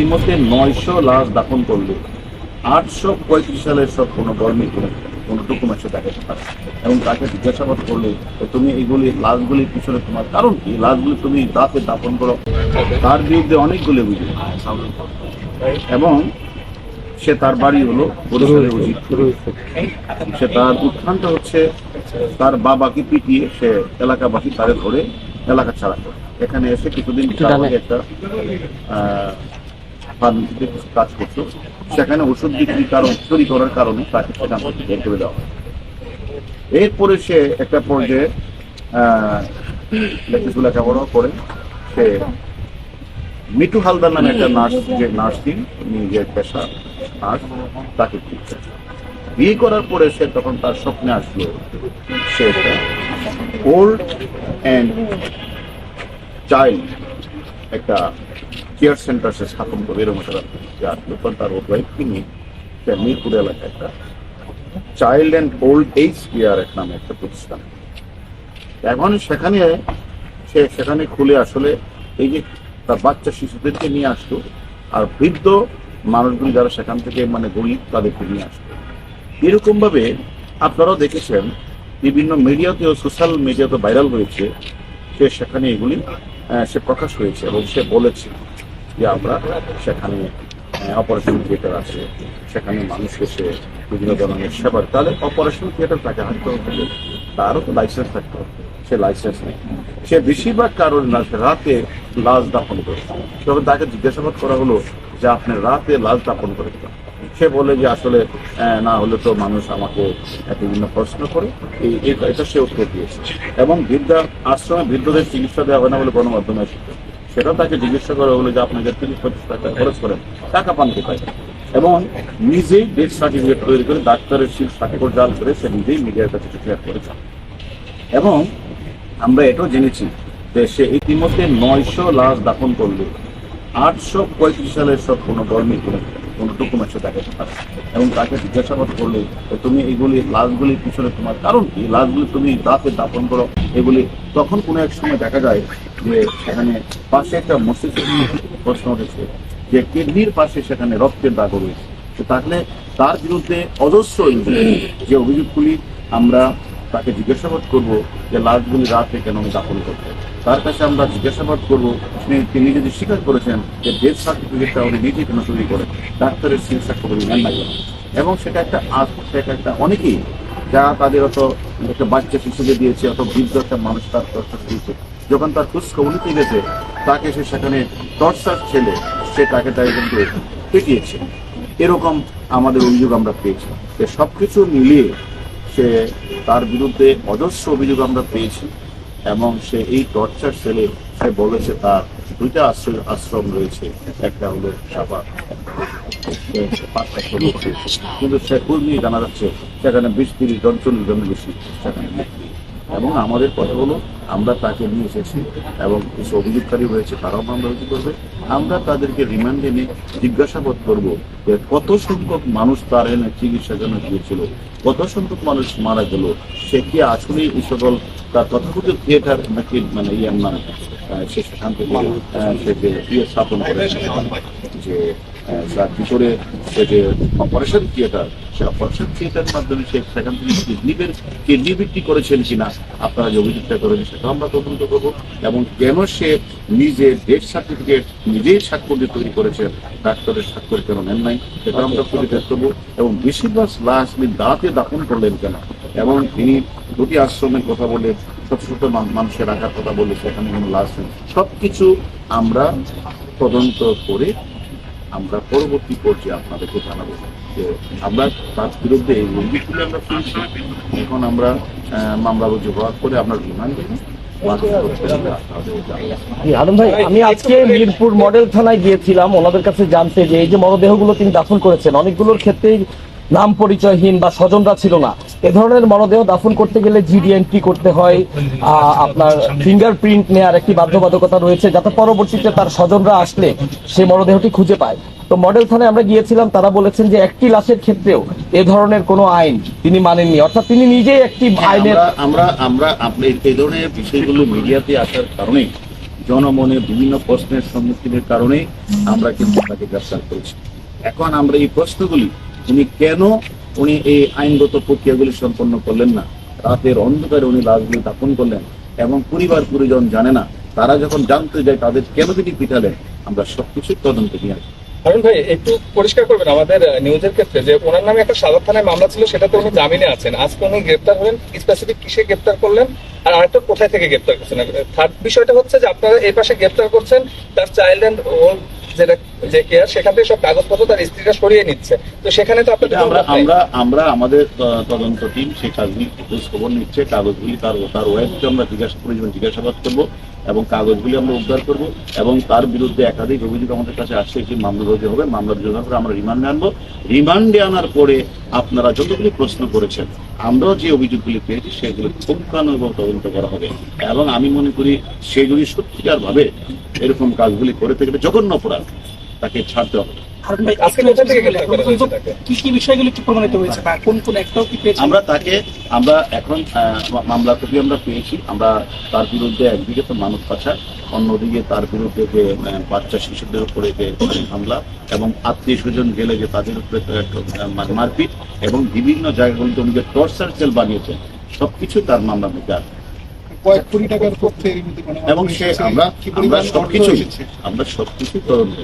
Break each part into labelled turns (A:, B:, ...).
A: ইতিমধ্যে নয়শো লাশ দাফন করলে। আটশো পঁয়ত্রিশ সালের সব কোনো কর্মী কোনো ডকুমেন্টসে দেখাতে পারে এবং তাকে জিজ্ঞাসাবাদ করলে তুমি এগুলি লাশগুলির পিছনে তোমার কারণ কি? লাশগুলি তুমি রাতে দাফন করো। তার বিরুদ্ধে অনেকগুলি অভিযোগ এবং সে তার বাড়ি হলো উচিত সে তার উত্থানটা হচ্ছে তার বাবাকে পিটিয়ে সে এলাকাবাসী তারে ধরে এলাকা ছাড়া করে। এখানে এসে কিছুদিন একটা আহ, ফার্মেসিতে কাজ করতো সেখানে ওষুধ বিক্রি কারণ, চুরি করার কারণে তাকে সেখান থেকে বের করে দেওয়া এরপরে সে একটা পর্যায়ে লেখাপড়া লেখাপড়া করে। সে মিটু হালদার নামে একটা নার্স, যে নার্সিং নিজের পেশা, নার্স, তাকে বিয়ে করার পরে সে তখন তার স্বপ্নে আসলো, সে একটা ওল্ড অ্যান্ড চাইল্ড, একটা কেয়ার সেন্টার সে স্থাপন করবে এরকম একটা যে আসলো তার ওয়াইফকে নিয়ে মিরপুর এলাকায় একটা child and old age care এক নামে একটা প্রতিষ্ঠান। এখন সেখানে, সে সেখানে খুলে আসলে এই যে তার বাচ্চা শিশুদেরকে নিয়ে আসতো, আর বৃদ্ধ মানুষগুলি যারা সেখান থেকে মানে গরিব তাদেরকে নিয়ে আসতো। এরকমভাবে আপনারাও দেখেছেন, বিভিন্ন মিডিয়াতেও সোশ্যাল মিডিয়াতে ভাইরাল হয়েছে, সে সেখানে এগুলি সে প্রকাশ হয়েছে এবং সে বলেছে। যে আমরা সেখানে অপারেশন থিয়েটার আছে, সেখানে মানুষ এসে বিভিন্ন ধরনের সেবার তাহলে অপারেশন থিয়েটার তাকে হাঁটতে হবে তারও তো লাইসেন্স থাকতে হবে, সে লাইসেন্স নেই। সে বেশিরভাগ কারণ না রাতে লাশ দাফন করে। তখন তাকে জিজ্ঞাসাবাদ করা হলো যে আপনি রাতে লাশ দাফন করে? সে বলে যে আসলে না হলে তো মানুষ আমাকে বিভিন্ন প্রশ্ন করে। এই, এটা সে উত্তর দিয়েছে। এবং বৃদ্ধা, আশ্রমে বৃদ্ধদের চিকিৎসা দেওয়া হয় না বলে গণমাধ্যমে সেটাও তাকে জিজ্ঞাসা করা হলো যে আপনাকে তিরিশ, পঁচিশ টাকা খরচ করেন। টাকা পান কোথায়? এবং নিজেই ডেথ সার্টিফিকেট তৈরি করে ডাক্তারের শিল্প সার্টিফিকেট জাল করে সে নিজেই মিডিয়ার কাছে ক্লিয়ার করেছে এবং আমরা এটাও জেনেছি যে সে ইতিমধ্যে নয়শো লাশ দাফন করলে। আটশো পঁয়ত্রিশ সালের সব কোনো কর্মী কোনো। কোনো ডকুমেন্টসে দেখাতে পারে এবং তাকে জিজ্ঞাসাবাদ করলে তুমি এগুলি লাশগুলির পিছনে তোমার কারণ কি? লাশগুলি তুমি রাতে দাফন করো, এগুলি তখন কোনো এক সময় দেখা যায় যে সেখানে পাশে একটা মসজিদ প্রশ্ন উঠেছে যে কিডনির পাশে সেখানে রক্তের দাগ রয়েছে। তাহলে তার বিরুদ্ধে অজস্র যে অভিযোগগুলি আমরা তাকে জিজ্ঞাসাবাদ করব যে লাশগুলি রাতে কেন উনি দাফন করতে? তার কাছে আমরা জিজ্ঞাসাবাদ করব, তিনি- যদি স্বীকার করেছেন যে ডেথ সার্টিফিকেটটা উনি নিজে কেন তৈরি করেন, ডাক্তারের চিকিৎসা করে নেন না এবং সেটা একটা সেটা একটা অনেকেই যারা তাদের অত একটা বাচ্চা শিশুকে দিয়েছে, অত বৃদ্ধ একটা মানুষ তার টর্চার দিয়েছে। যখন তার খোঁজ খবর নিতে গেছে, তাকে সে সেখানে টর্চার ছেলে সে তাকে তাই কিন্তু পেটিয়েছে। এরকম আমাদের অভিযোগ আমরা পেয়েছি। তো সবকিছু মিলিয়ে সে তার বিরুদ্ধে অজস্র অভিযোগ আমরা পেয়েছি এবং সে এই টর্চার সেলে সে বলেছে তার দুইটা আশ্রয়, আশ্রম রয়েছে। একটা হলো সাপা কিন্তু সে কর্মী জানা যাচ্ছে, সেখানে বিশ, তিরিশ জন, চল্লিশ জন বেশি। সেখানে। এবং আমাদের কথা হলো আমরা তাকে নিয়ে এসেছি এবং কিছু অভিযোগকারী রয়েছে তারাও মামলা রুজু করবে। আমরা তাদেরকে রিমান্ডে নিয়ে জিজ্ঞাসাবাদ করব যে কত সংখ্যক মানুষ তার এনে চিকিৎসার জন্য গিয়েছিল কত সংখ্যক মানুষ মারা গেল সে কি আসলে এই সকল তার তথাকথিত থিয়েটার নাকি মানে ইয়ে আহ, সে সেখান থেকে ইয়ে স্থাপন করেছে যে তার ভিতরে যে অপারেশন থিয়েটার, সে অপারেশন থিয়েটারের মাধ্যমে সে সেখান থেকে কিডনির কিডনি বিক্রি করেছেন কিনা আপনারা যে অভিযোগটা করেন সেটা আমরা তদন্ত করব। এবং কেন সে নিজে ডেথ সার্টিফিকেট নিজেই স্বাক্ষর দিয়ে তৈরি করেছেন ডাক্তারের স্বাক্ষর কেন নেন নাই, সেটা আমরা খুঁজে বের করব। এবং বেশিরভাগ লাশ তিনি দাঁতে দাফন করলেন কেন? এবং তিনি দুটি আশ্রমের কথা বলে, ছোট ছোট মানুষের রাখার কথা বলে সেখানে কোনো লাশ নেই। সবকিছু আমরা তদন্ত করে আমরা পরবর্তী পর্যায়ে আপনাদেরকে জানাব যে আমরা তার বিরুদ্ধে এই অভিযোগগুলো আমরা পেয়েছি এখন আমরা মামলা রুজু হওয়ার পরে আমরা রিমান্ড দেবো
B: জি, আলম ভাই আমি আজকে মিরপুর মডেল থানায় গিয়েছিলাম। ওনাদের কাছে জানতে যে এই যে মরদেহগুলো তিনি দাফন করেছেন অনেকগুলোর ক্ষেত্রেই নাম পরিচয়হীন বা স্বজনরা ছিল না। এ ধরনের মরদেহ দাফন করতে গেলে জিডি এন্ট্রি করতে হয় আপনার ফিঙ্গারপ্রিন্ট নেওয়ার একটি বাধ্যবাধকতা রয়েছে যাতে পরবর্তীতে তার স্বজনরা আসলে সে মরদেহটি খুঁজে পায়। তো মডেল থানায় আমরা গিয়েছিলাম তারা বলেছেন যে একটি লাশের ক্ষেত্রেও এ ধরনের কোনো আইন তিনি মানেননি। অর্থাৎ তিনি নিজেই একটি আইনের
A: আমরা আমরা আমরা আপনি এই ধরনের বিষয়গুলো মিডিয়াতে আসার কারণে জনমনে বিভিন্ন প্রশ্নের সম্মুখীনের কারণে আমরা কিন্তু তাকে গ্রেফতার করেছি। এখন আমরা এই প্রশ্নগুলি উনি কেন উনি এই আইনগত প্রক্রিয়াগুলি সম্পন্ন করলেন না। রাতের অন্ধকারে উনি লাশগুলি দাপন করলেন এবং পরিবার পরিজন জানে না, তারা যখন জানতে যায় তাদের কেন তিনি পিটালেন, আমরা সবকিছু তদন্ত নিয়ে আসি
C: ভাই, একটু পরিষ্কার করবেন, আমাদের নিউজের ক্ষেত্রে যে ওনার নামে একটা সাদা থানায় মামলা ছিল, সেটাতে উনি জামিনে আছেন। আজকে উনি গ্রেপ্তার হলেন স্পেসিফিক কিসে গ্রেপ্তার করলেন, আর আরেকটা কোথায় থেকে গ্রেপ্তার করছেন? থার্ড বিষয়টা হচ্ছে যে আপনারা এই পাশে গ্রেপ্তার করছেন, তার চাইল্ড ওল্ড যেটা যে কেয়ার সেখান থেকে সব কাগজপত্র তার স্ত্রীরা সরিয়ে নিচ্ছে। তো সেখানে তো আপনাদের
A: আমরা আমরা আমরা আমাদের তদন্ত টিম সেই কাজগুলি খোঁজ খবর নিচ্ছে কাগজগুলি তার তার ওয়াইফকে আমরা জিজ্ঞাসা করে জিজ্ঞাসাবাদ করব। এবং কাগজগুলি আমরা উদ্ধার করব এবং তার বিরুদ্ধে একাধিক অভিযোগ আমাদের কাছে আসছে একটি মামলা রোজে হবে, মামলার জন্য করে আমরা রিমান্ডে আনব। রিমান্ডে আনার পরে আপনারা যতগুলি প্রশ্ন করেছেন, আমরাও যে অভিযোগগুলি পেয়েছি সেগুলি এবং তদন্ত করা হবে। এবং আমি মনে করি সেগুলি সত্যিকারভাবে এরকম কাজগুলি করে থেকে জঘন্য অপরাধ, তাকে ছাড়তে হবে।
D: হারুন ভাই,
C: আজকে কোথা থেকে গ্রেপ্তার করা হয়েছে তাকে?
D: কি কি বিষয়গুলো একটু প্রমাণিত হয়েছে? বা কোন কোন একটাও কি পেয়েছেন?
A: আমরা তাকে আমরা এখন মামলা কপি আমরা পেয়েছি। আমরা তার বিরুদ্ধে একদিকে তো মানুষ পাচার অন্যদিকে তার বিরুদ্ধে যে বাচ্চা শিশুদের উপরে যে হামলা এবং আত্মীয় স্বজন গেলে যে তাদের উপরে মারপিট এবং বিভিন্ন জায়গাগুলিতে উনি যে টর্চার সেল বানিয়েছেন সবকিছু তার মামলার মধ্যে আছে।
E: কয়েক কোটি টাকার তথ্য মানে
A: এবং সে। আমরা আমরা
E: পরিমাণ অর্থ
A: সবকিছু আমরা সবকিছু তদন্ত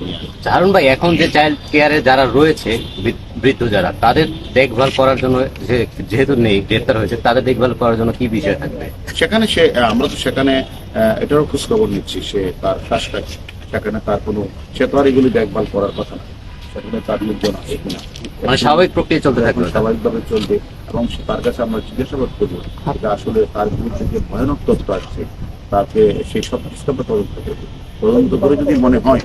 F: হারুন ভাই এখন যে চাইল্ড কেয়ারে যারা রয়েছে বৃদ্ধ যারা তাদের দেখভাল করার জন্য যে- যেহেতু নেই গ্রেপ্তার হয়েছে তাদের দেখভাল করার জন্য কি বিষয় থাকবে?
A: সেখানে সে আমরা তো সেখানে আহ, এটারও খোঁজ খবর নিচ্ছি সে তার কাজটা সেখানে তার কোনো সে তো আর এগুলি দেখভাল করার কথা না। তার লোকজন
F: মানে স্বাভাবিক প্রক্রিয়া চলতে থাকবে
A: স্বাভাবিকভাবে চলবে এবং তার কাছে আমরা জিজ্ঞাসাবাদ করব যে আসলে তার বিরুদ্ধে যে ভয়ানক তথ্য আসছে তাকে সেই সব কিছু আমরা তদন্ত করব তদন্ত করে যদি মনে হয়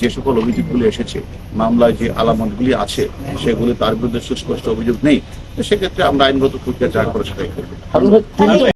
A: যে সকল অভিযোগগুলি এসেছে মামলায় যে আলামতগুলি আছে সেগুলি তার বিরুদ্ধে সুস্পষ্ট অভিযোগ নেই সেক্ষেত্রে আমরা আইনগত প্রক্রিয়া যা করে সেটাই করব।